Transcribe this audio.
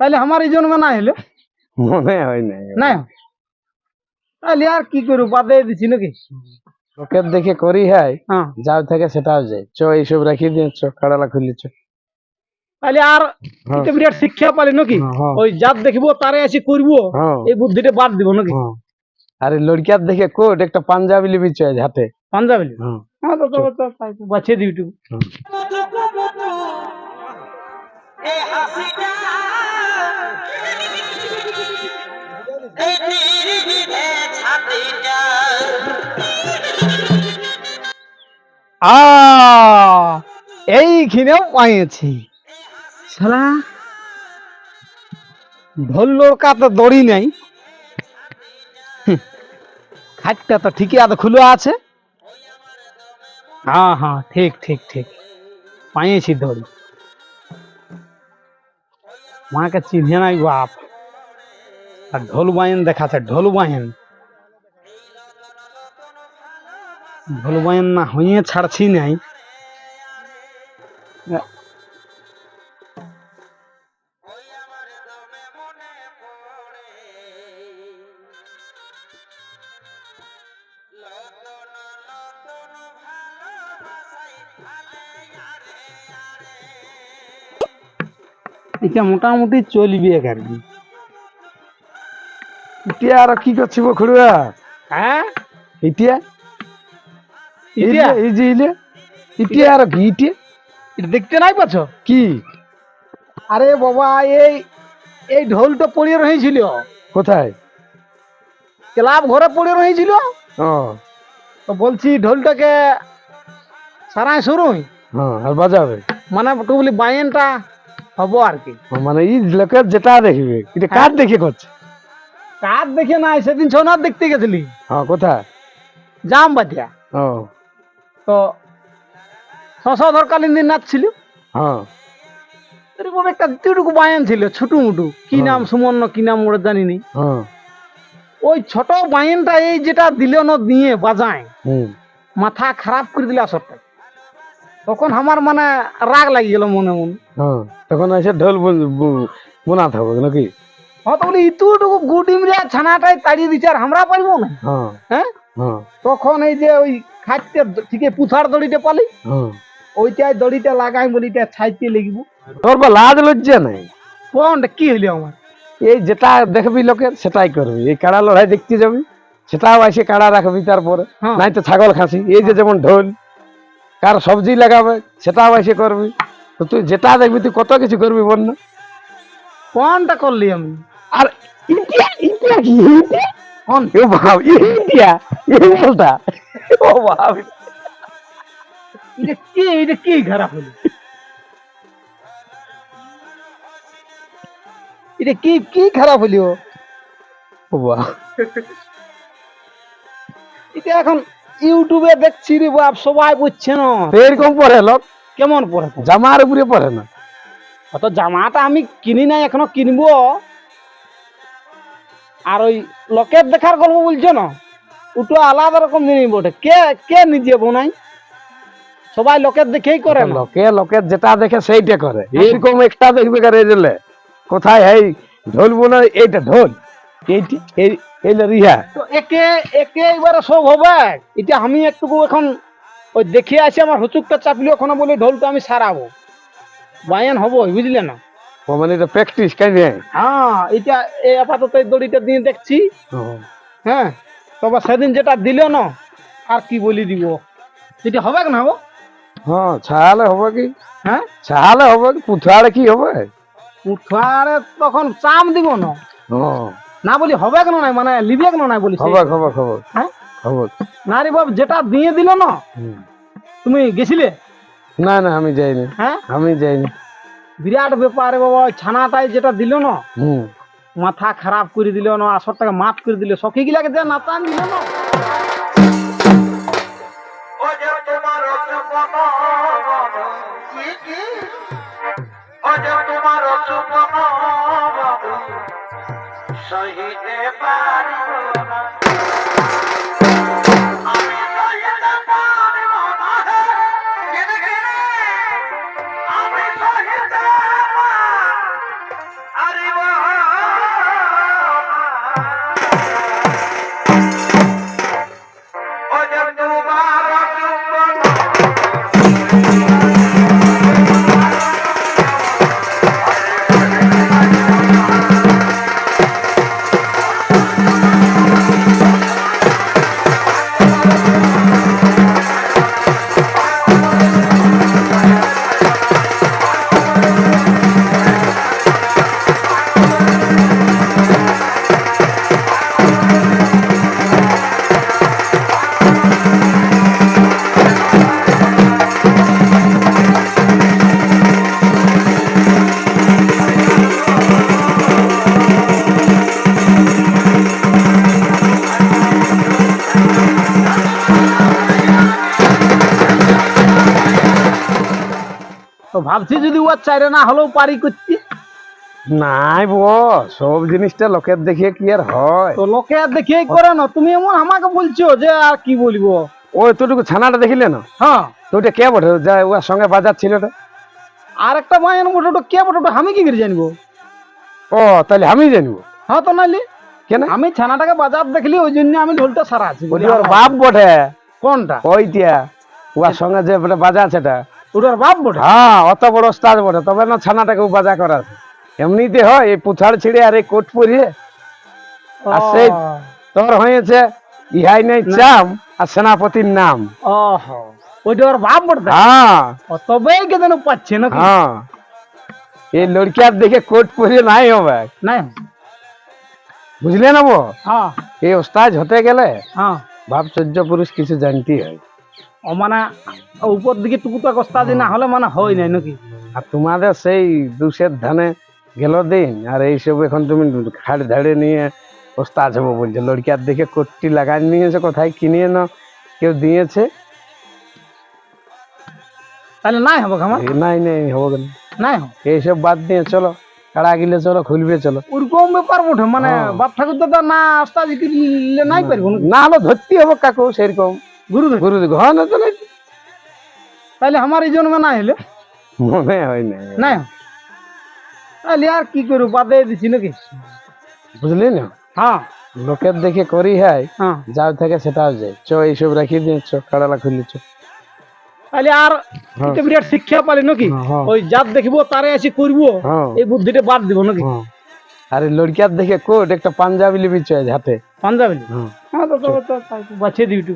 তাহলে আমার এই জন্মে না হলো? মনে হয় নাই। না তাহলে আর কি করব বাদে দিছি নাকি? লোকের দেখে করি হয় হ্যাঁ। যাও থেকে সেটাও যায়। চ এইসব রাখি দিয়ে চ কাড়ালা খুলি চ। তাহলে আর হ্যাঁ। এটা বিরাট শিক্ষা পালি নাকি? হ্যাঁ। ওই যাত দেখব তারে এসে করব এই বুদ্ধিটা বাদ দিব নাকি। আরে লড়কিয়ার দেখে কোট একটা পাঞ্জাবি লিবি চয় হাতে। পাঞ্জাবি হ্যাঁ। হ্যাঁ তো তো বাছিয়ে দিবি টুকু আ, এইখানেও পাইছি শালা, ঢোল্লোর কাতে দড়ি নাই। খাটটা তো ঠিকই আদা খুলে আছে। হ্যাঁ হ্যাঁ ঠিক ঠিক ঠিক। পাইছি দড়ি। মাকে চিনে নাই বাপ। আর ঢোল বায়ন দেখাচ্ছে, ঢোল বায়ন। বায়ন না হইয়ে ছাড়ছি নাই। এটা মোটামুটি চলবে আর কি। ইটিয়া আর কি করছিব খুড়ুয়া? হ্যাঁ? ইটিয়া এই ইটিয়া? এই যে ইলে ইটিয়া আর কি ইটিয়া এটা দেখতে নাই পাচ্ছ? কি? আরে বাবা এই এই ঢোলটা পড়ে রয়েছিল কোথায়? ক্লাব ঘরে পড়ে রয়েছিল তো বলছি ঢোলটাকে সারাই শুরুই। হ্যাঁ আর বাজাবে? মানে একটু বলি বায়েনটা হব আর কি। মানে এই লোকের যেটা দেখবে এটা কার দেখে করছে? কার দেখে নাই সেদিন সোনার দেখতে গেছিলি। হ্যাঁ কোথায়? জাম বাতিয়া ও। তো দিন নাচছিল হ্যাঁ। এরকম একটা দুটুকু বায়ান ছিল ছোটু মুটু কি হ্যাঁ। নাম সুমন্য কি নাম ওরা জানি নি হ্যাঁ। ওই ছোট বায়েনটা এই যেটা দিল না দিয়ে বাজায়। মাথা খারাপ করে দিলে আসরটা। তখন আমার মানে রাগ লাগি গেল মনে মনে। হ্যাঁ। তখন এসে ঢোল বু- বু- বোনাতে হবে নাকি? হ্যাঁ তো বলি ইতুটুকু গুটি ছানাটাই তাড়িয়ে দিচ্ছে আর আমরা পারব না। হ্যাঁ। তখন এই যে ওই খাইতে ঠিক পুথার দড়িটা পালি? হ্যাঁ ওইটাই দড়িটা লাগাই বলিটা ছাইতে লিখব তোর বা লাজ লজ্জা নাই? কোনটা কি হইল আমার? এই যেটা দেখবি লোকের সেটাই করবি। এই কাড়া লড়াই দেখতে যাবি সেটাও এসে কাড়া রাখবি তারপরে। হ্যাঁ। নাই তো ছাগল খাসি এই যে যেমন ঢোল কার সবজি লাগাবে সেটাও এসে করবি। তো তুই যেটা দেখবি তুই কত কিছু করবি বল না? কোনটা করলি আমি? আর ইন্ডিয়া ইন্ডিয়া কি ইন্ডিয়া? কোন? ইন্ডিয়া এই বলটা। ও ভাব এটা কি এটা কি খারাপ হলো? এটা কি কি খারাপ হলো? বাহ এটা এখন ইউটিউবে দেখছি রে বাপ সবাই বুঝছে না। এরকম পরে লোক? কেমন পড়ে জামার উপরে পরে না? অত জামাটা আমি কিনি নাই এখনও কিনবো। আর ওই লোকের দেখার গল্প বলছো না? ওটা আলাদা রকম জিনিস বটে। কে কে নিজে বোনাই? সবাই লোকের দেখেই করে না। লোকে লোকের যেটা দেখে সেইটা করে। এইরকম একটা দেখবে করে দিলে কোথায় এই ঢোল বোনা এইটা ঢোল। এইটি এই এইটা রিহা। তো একে একে এবারে সব হবে। এটা আমি একটুকু এখন ওই দেখে আসি আমার হুচুকটা চাপলি ওখানে বলে ঢোলটা আমি সারাবো। বায়ান হব বুঝলে না? ও মানে এটা প্র্যাকটিস কাই নেই হ্যাঁ এটা এই আপাতত এই দড়িটা দিয়ে দেখছি। হ্যাঁ। তবে সেদিন যেটা দিল না আর কি বলি দিব? সেটা হবে না হব হ্যাঁ ছাড়ালে হবে কি? হ্যাঁ? ছাড়ালে হবে কি? পুথাড়ে কি হবে? উঠারে তখন চাম দিব না। না বলি হবে কেন নাই মানে লিবে কেন নাই বলি খবর খবর খবর হ্যাঁ? খবর না রে বাব যেটা দিয়ে দিল না। তুমি গেছিলে? না না আমি যাইনি। হ্যাঁ? আমি যাইনি। বিরাট ব্যাপারে বাবা ছানাটাই যেটা দিল না হুম। মাথা খারাপ করে দিল না আসর টাকা মাত করে দিল, সখী গিলাকে যে নাতান দিল না। সহিতে পারিব না। তো ভাবছি যদি ও চাইরে না হলেও পারি করতে। নাই বো সব জিনিসটা লোকের দেখিয়ে কি আর হয়? তো লোকে আর দেখিয়েই করে না তুমি এমন আমাকে বলছো যে আর কি বলব? ওই এতটুকু ছানাটা দেখিলে না? হ্যাঁ। তো ওটা কে বটে? যা ওর সঙ্গে বাজার ছিল ওটা। আর একটা বায়ান মোটো ওটা কে বটে? ওটা আমি কি করে জানব? ও তাহলে আমি জানব। হ্যাঁ তো নাইলে। কেন? আমি ছানাটাকে বাজার দেখলি ওই জন্য আমি ঢোলটা সারা আছি। ওর বাপ বটে। কোনটা? ওইটা ওর সঙ্গে যে বটে বাজার সেটা ওটার বাপ বটে? হ্যাঁ অত বড় বটে তবে না ছানাটাকে ও বাজা করা এমনিতে হয় এই পুথার ছিঁড়ে আর এই কোট পরিয়ে। আর সেই- তোর হয়েছে ইহাই নাই চাম আর সেনাপতির নাম। ওহো ওইটা ওর বাপ বটে হ্যাঁ। ও তবেই কে যেন পাচ্ছে নাকি? হ্যাঁ। এই লড়কিয়ার দেখে কোট পরিয়ে নাই হবে। নাই। বুঝলে না বো হ্যাঁ। এই ওস্তাজ হতে গেলে হ্যাঁ। ভাবচর্য পুরুষ কিছু জানতে হয়। মানে উপর দিকে টুকুটা কস্তা দিয়ে না হলে মানে হয় নাই নাকি? আর তোমাদের সেই দুশের ধানে গেল দিন আর এইসব এখন তুমি খাড় ধাড়ে নিয়ে ওস্তাজ হব বলছে। লড়কিয়ার দেখে কোটটি লাগাই নিয়েছে কোথায় কিনে না কেউ দিয়েছে? তাহলে নাই হবে এই নাই নাই হব কেন? নাই হবে? এইসব বাদ দিয়ে চলো কাড়া গিলে চলো খুলবে চলো। ওরকম ব্যাপার মানে হ্যাঁ। বাপ ঠাকুর দাদা না আস্তা দিলে নাই পারব না হলে ধরতে হবে কাকু সেরকম। গুরু ধর গুরু না তো তাহলে আমার এই জন্মে নাই হলে মনে হয় না হবে। তাহলে আর কি করব বাদে দিছি নাকি? বুঝলি না? হ্যাঁ। লোকের দেখে করি হয় হ্যাঁ। যাও থাকে সেটাও যায় চ এইসব রাখি দিয়ে চ কাড়ালা খুলি চ। তাহলে আর হ্যাঁ। বিরাট শিক্ষা পালি নাকি? হ্যাঁ। ওই জাত দেখিব তারে এসে করব হ্যাঁ। এই বুদ্ধিটা বাদ দিব নাকি? হ্যাঁ। আরে লড়কিয়ার দেখে কোট একটা পাঞ্জাবি লিবি চাই হাতে। পাঞ্জাবি? হ্যাঁ। হ্যাঁ তো বাছিয়ে দিবি।